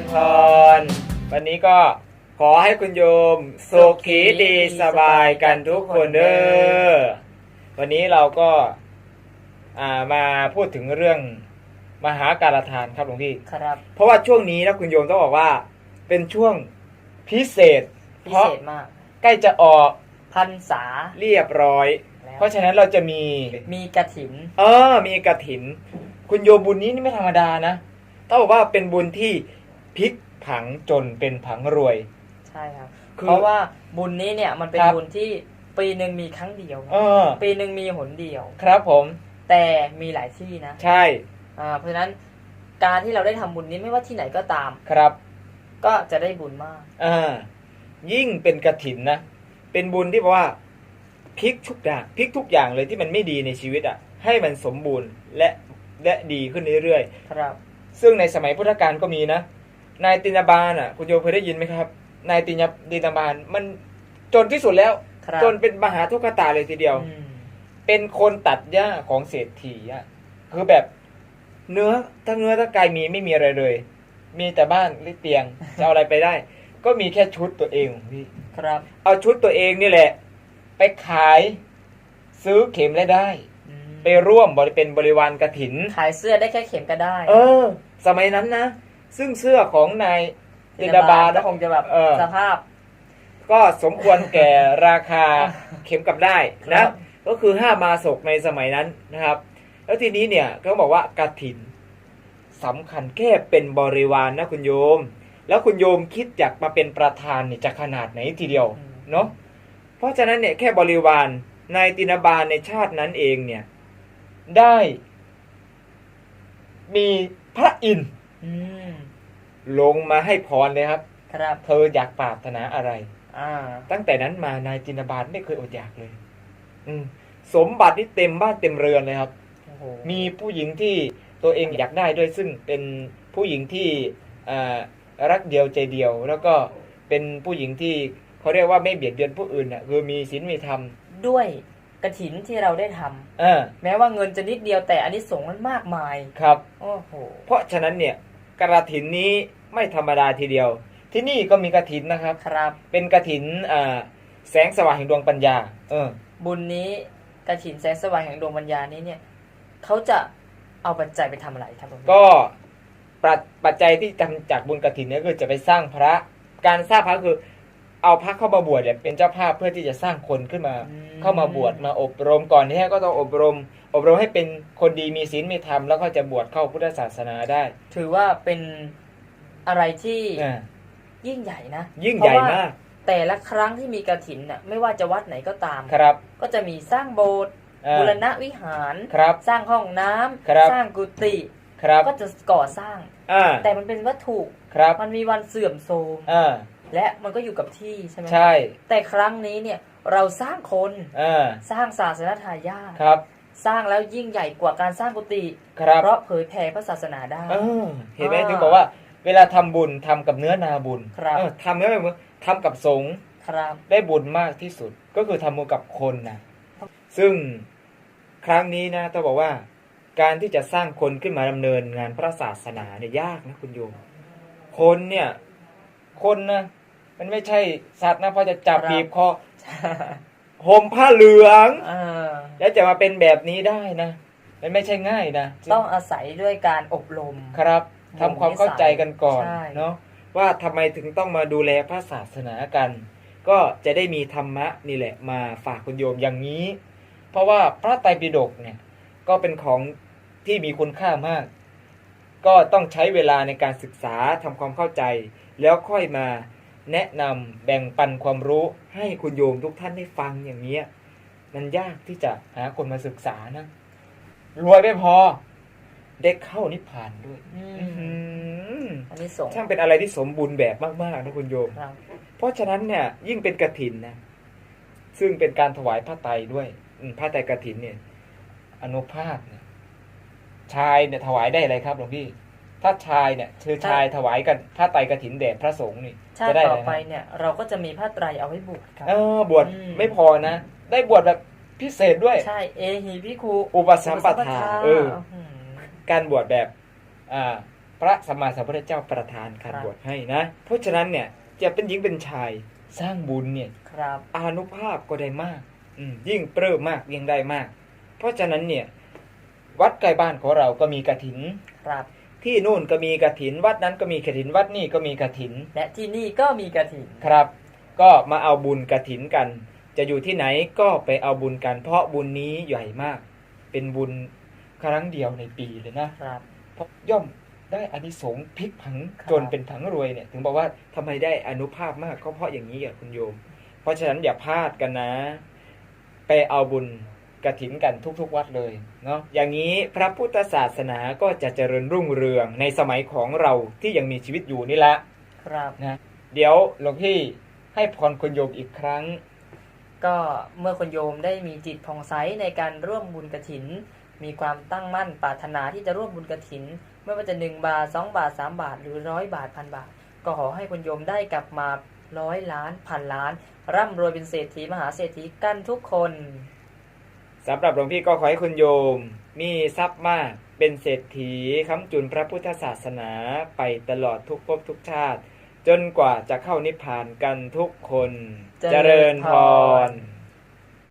ญพร วันนี้ก็ขอให้คุณโยม สุขีดีสบายกันทุกคนเด้อ วันนี้เราก็อ่ามาพูดถึงเรื่องมหาการทานครับหลวงพี่ ครับ เพราะว่าช่วงนี้นะคุณโยมต้องบอกว่า เป็นช่วงพิเศษพิเพราะเศษมากใกล้จะออกพันษาเรียบร้อยแล้วเพราะฉะนั้นเราจะมีมีกระถิน เออ มีกระถิน คุณโยมบุญนี้นี่ไม่ธรรมดานะ ต้องบอกว่าเป็นบุญที่ พลิกผังจนเป็นผังรวย ใช่ครับ คือเพราะว่าบุญนี้เนี่ยมันเป็นครับ บุญที่ปีหนึ่งมีครั้งเดียว เออปีหนึ่งมีหนเดียว ครับผมแต่มีหลายที่นะใช่อ่าเพราะฉะนั้นการที่เราได้ทำบุญนี้ไม่ว่าที่ไหนก็ตาม ครับก็จะได้บุญมาก อ่ายิ่งเป็นกระถินนะ เป็นบุญที่บอกว่าพลิกทุกอย่างพลิกทุกอย่างเลยที่มันไม่ดีในชีวิตอะ ให้มันสมบูรณ์และและดีขึ้นเรื่อยครับ ๆ ซึ่งในสมัยพุทธกาลก็มีนะ นายตินบาลอะ คุณโยมเคยได้ยินไหมครับ นายตินตินบาลมันจนที่สุดแล้ว ครับจนเป็นมหาทุกขตาเลยทีเดียว อืมเป็นคนตัดหญ้าของเศรษฐีอะคือแบบเนื้อทั้งเนื้อทั้งกายมีไม่มีอะไรเลย มีแต่บ้านหรือเตียง จะเอาอะไรไปได้ ก็มีแค่ชุดตัวเองของพี่ ครับเอาชุดตัวเองนี่แหละ ไปขายซื้อเข็มและได้ อืมไปร่วมบริเป็นบริวารกระถิน ขายเสื้อได้แค่เข็มก็ได้ เออ สมัยนั้นนะ ซึ่งเสื้อของนายจินดาบาลก็คงจะแบบเออ สภาพ ก็สมควรแก่ราคาเข็มกลับได้ครันะบก็คือห้ามาศกในสมัยนั้นนะครับ แล้วทีนี้เนี่ยก็บอกว่ากระถินสำคัญแค่เป็นบริวารนะคุณโยม แล้วคุณโยมคิดอยากมาเป็นประธานเนี่ยจะขนาดไหนทีเดียวอืมเนาะเพราะฉะนั้นเนี่ยแค่บริวารในายตินบาลในชาตินั้นเองเนี่ย ได้ มีพระอินทร์อืม ลงมาให้พรเลยครับ ครับ เธออยากปรารถนาอะไร อ่า ตั้งแต่นั้นมานายจินบาลไม่เคยอดอยากเลย อืม สมบัตินี่เต็มบ้านเต็มเรือนเลยครับโอ้โหมีผู้หญิงที่ตัวเองอยากได้ด้วยซึ่งเป็นผู้หญิงที่อ่ารักเดียวใจเดียว แล้วก็เป็นผู้หญิงที่เขาเรียกว่าไม่เบียดเบียนผู้อื่นอะคือมีศีลมีธรรมด้วยกระถินที่เราได้ทำอ่าแม้ว่าเงินจะนิดเดียวแต่อันนี้สงส์มันมากมายครับโอ้โหเพราะฉะนั้นเนี่ย กระถินนี้ไม่ธรรมดาทีเดียว ที่นี่ก็มีกระถินนะครับ ครับ เป็นกระถินอ่าแสงสว่างแห่งดวงปัญญา เออ บุญนี้กระถินแสงสว่างแห่งดวงปัญญานี้เนี่ยเขาจะเอาปัจจัยไปทำอะไรครับผมก็ปัจปัจจัยที่ทำจากบุญกฐินเนี่ยคือจะไปสร้างพระ การสร้างพระคือ เอาพระเข้ามาบวชเนี่ยเป็นเจ้าภาพเพื่อที่จะสร้างคนขึ้นมาอืมเข้ามาบวชมาอบรมก่อนที่ก็ต้องอบรม อบรมให้เป็นคนดีมีศีลมีธรรมแล้วก็จะบวชเข้าพุทธศาสนาได้ ถือว่าเป็นอะไรที่อ่ายิ่งใหญ่นะยิ่งใหญ่เพระว่มาก แต่ละครั้งที่มีกระถินน่ะไม่ว่าจะวัดไหนก็ตามครับ ก็จะมีสร้างโบสถ์อ่าบูรณะวิหารครับสร้างห้องน้ำครับสร้างกุฏิครับก็จะก่อสร้างอ่าแต่มันเป็นวัตถุครับมันมีวันเสื่อมโทรมอ่า และมันก็อยู่กับที่ใช่ไหมใช่ แต่ครั้งนี้เนี่ยเราสร้างคนอ่าสร้างศาสนทายาทครับ สร้างแล้วยิ่งใหญ่กว่าการสร้างกุฏิครับเพราะเผยแผ่พระศาสนาได้เออเห็นไหมอ่าถึงบอกว่า เวลาทำบุญทำกับเนื้อนาบุญครับเออทำเนื้อนาบุญทำกับสงฆ์ครับได้บุญมากที่สุดก็คือทำบุญกับคนนะซึ่งครั้งนี้นะต้องบอกว่า การที่จะสร้างคนขึ้นมาดำเนินงานพระศาสนาเนี่ยยากนะคุณโยมคนเนี่ย คนนะ มันไม่ใช่สัตว์นะพอจะจับครับ บีบคอห่มผ้าเหลืองอ่าแล้วจะมาเป็นแบบนี้ได้นะ มันไม่ใช่ง่ายนะต้องอาศัยด้วยการอบรม ครับทำความเข้าใจกันก่อนใช่ เนาะว่าทำไมถึงต้องมาดูแลพระศาสนากัน ก็จะได้มีธรรมะนี่แหละมาฝากคุณโยมอย่างนี้ เพราะว่าพระไตรปิฎกเนี่ยก็เป็นของที่มีคุณค่ามาก ก็ต้องใช้เวลาในการศึกษาทำความเข้าใจ แล้วค่อยมา แนะนำแบ่งปันความรู้ให้คุณโยมทุกท่านได้ฟังอย่างเนี้ยมันยากที่จะหาคนมาศึกษานะรวยไม่พอ ได้เข้านิพพานด้วยอืมอื้อหืออันนี้สงส์ช่างเป็นอะไรที่สมบูรณ์แบบมากๆนะคุณโยมครับเพราะฉะนั้นเนี่ย ยิ่งเป็นกระถินนะ ซึ่งเป็นการถวายผ้าไตรด้วยอืมผ้าไตรกระถินเนี่ย อนุภาพเนี่ยชายเนี่ยถวายได้อะไรครับหลวงพี่ ถ้าชายเนี่ยคือชายถวายกันผ้าไตรกระถินแด่พระสงฆ์นี่ชาจะติได้ต่อะอไรไปนะเนี่ย เราก็จะมีผ้าไตรเอาไว้บวชครับเออบวชอืมไม่พอนะ ได้บวชแบบพิเศษด้วย ใช่เอหีพิคูอุปสัมปทาเออหือการบวชแบบอ่าพระสัมมาสัมพุทธเจ้าประทานการครับบวชให้นะ เพราะฉะนั้นเนี่ยจะเป็นหญิงเป็นชายสร้างบุญเนี่ยครับอานุภาพก็ได้มากอืมยิ่งเปริ่มมากยิ่งได้มาก เพราะฉะนั้นเนี่ย วัดใกล้บ้านของเราก็มีกระถินครับ ที่นู่นก็มีกระถิน วัดนั้นก็มีกระถินวัดนี่ก็มีกระถิน และที่นี่ก็มีกระถินครับ ก็มาเอาบุญกระถินกัน จะอยู่ที่ไหนก็ไปเอาบุญกัน เพราะบุญนี้ใหญ่มาก เป็นบุญครั้งเดียวในปีเลยนะครับเพราะย่อมได้อานิสงส์พลิกผังครับจนเป็นผังรวยเนี่ย ถึงบอกว่าทำไมได้อนุภาพมากก็เพราะอย่างนี้อะคุณโยม เพราะฉะนั้นอย่าพลาดกันนะ ไปเอาบุญ กระถินกันทุกๆวัดเลยเนาะอย่างนี้พระพุทธศาสนาก็จะเจริญรุ่งเรืองในสมัยของเราที่ยังมีชีวิตอยู่นี่แหละครับนะเดี๋ยวหลวงพี่ให้พรคุณโยมอีกครั้ง ก็เมื่อคนโยมได้มีจิตผ่องใสในการร่วมบุญกระถิน มีความตั้งมั่นปรารถนาที่จะร่วมบุญกระถิน ไม่ว่าจะหนึ่งบาทสองบาทสามบาทหรือร้อยบาทพันบาท ก็ขอให้คนโยมได้กลับมาร้อยล้านพันล้าน ร่ำรวยเป็นเศรษฐีมหาเศรษฐีกันทุกคน สำหรับหลวงพี่ก็ขอให้คุณโยม มีทรัพย์มากเป็นเศรษฐีค้ำจุนพระพุทธศาสนาไปตลอดทุกภพทุกชาติ จนกว่าจะเข้านิพพานกันทุกคนเจริญพร